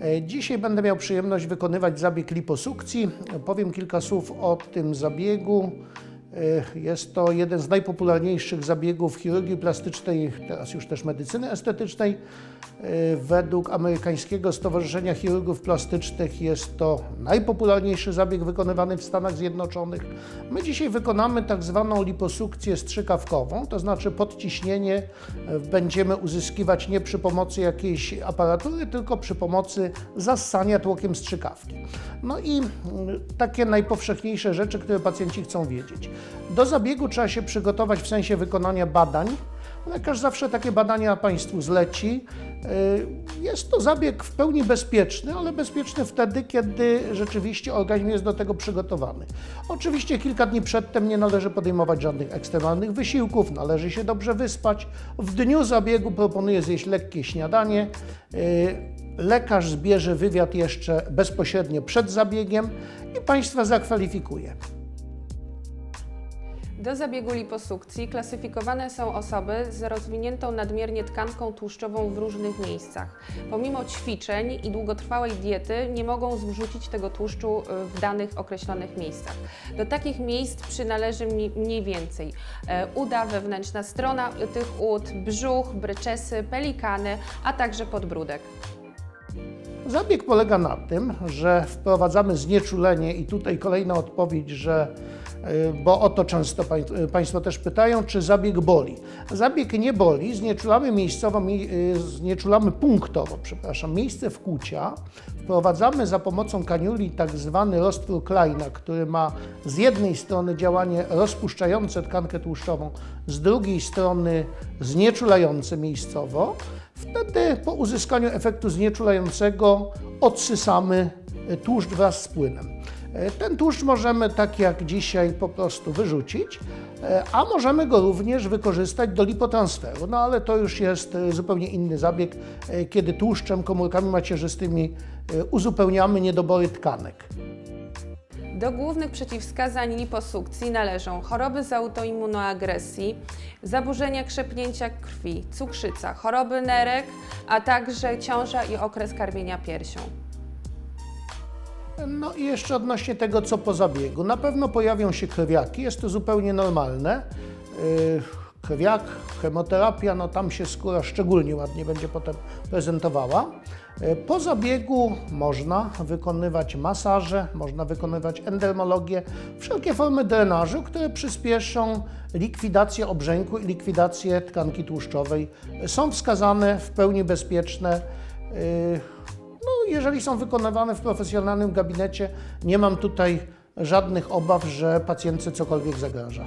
E, Dzisiaj będę miał przyjemność wykonywać zabieg liposukcji. Powiem kilka słów o tym zabiegu. E, Jest to jeden z najpopularniejszych zabiegów chirurgii plastycznej, teraz już też medycyny estetycznej. E, Według Amerykańskiego Stowarzyszenia Chirurgów Plastycznych jest to najpopularniejszy zabieg wykonywany w Stanach Zjednoczonych. My dzisiaj wykonamy tak zwaną liposukcję strzykawkową, to znaczy podciśnienie e, będziemy uzyskiwać nie przy pomocy jakiejś aparatury, tylko przy pomocy zassania tłokiem strzykawki. No i mm, takie najpowszechniejsze rzeczy, które pacjenci chcą wiedzieć. Do zabiegu trzeba się przygotować w sensie wykonania badań. Lekarz zawsze takie badania Państwu zleci. Y, Jest to zabieg w pełni bezpieczny, ale bezpieczny wtedy, kiedy rzeczywiście organizm jest do tego przygotowany. Oczywiście kilka dni przedtem nie należy podejmować żadnych ekstremalnych wysiłków, należy się dobrze wyspać. W dniu zabiegu proponuję zjeść lekkie śniadanie. Y, Lekarz zbierze wywiad jeszcze bezpośrednio przed zabiegiem i Państwa zakwalifikuje. Do zabiegu liposukcji klasyfikowane są osoby z rozwiniętą nadmiernie tkanką tłuszczową w różnych miejscach. Pomimo ćwiczeń i długotrwałej diety nie mogą zrzucić tego tłuszczu y, w danych określonych miejscach. Do takich miejsc przynależy mniej, więcej e, uda, wewnętrzna strona tych ud, brzuch, bryczesy, pelikany, a także podbródek. Zabieg polega na tym, że wprowadzamy znieczulenie i tutaj kolejna odpowiedź, że bo o to często y, Państwo też pytają, czy zabieg boli. Zabieg nie boli, znieczulamy miejscowo, mi- y, znieczulamy punktowo, przepraszam, miejsce wkłucia. Wprowadzamy za pomocą kaniuli tak zwany roztwór Kleina, który ma z jednej strony działanie rozpuszczające tkankę tłuszczową, z drugiej strony znieczulające miejscowo. Wtedy po uzyskaniu efektu znieczulającego odsysamy tłuszcz wraz z płynem. E, Ten tłuszcz możemy, tak jak dzisiaj, po prostu wyrzucić, e, a możemy go również wykorzystać do lipotransferu. No ale to już jest e, zupełnie inny zabieg, kiedy tłuszczem, komórkami macierzystymi uzupełniamy niedobory tkanek. Do głównych przeciwwskazań liposukcji należą choroby z autoimmunoagresji, zaburzenia krzepnięcia krwi, cukrzyca, choroby nerek, a także ciąża i okres karmienia piersią. No i jeszcze odnośnie tego, co po zabiegu. Na pewno pojawią się krwiaki, jest to zupełnie normalne. Yy, Krwiak, chemoterapia, no tam się skóra szczególnie ładnie będzie potem prezentowała. Yy, Po zabiegu można wykonywać masaże, można wykonywać endermologię, wszelkie formy drenażu, które przyspieszą likwidację obrzęku i likwidację tkanki tłuszczowej. Są wskazane, w pełni bezpieczne. Jeżeli są wykonywane w profesjonalnym gabinecie, nie mam tutaj żadnych obaw, że pacjentce cokolwiek zagraża.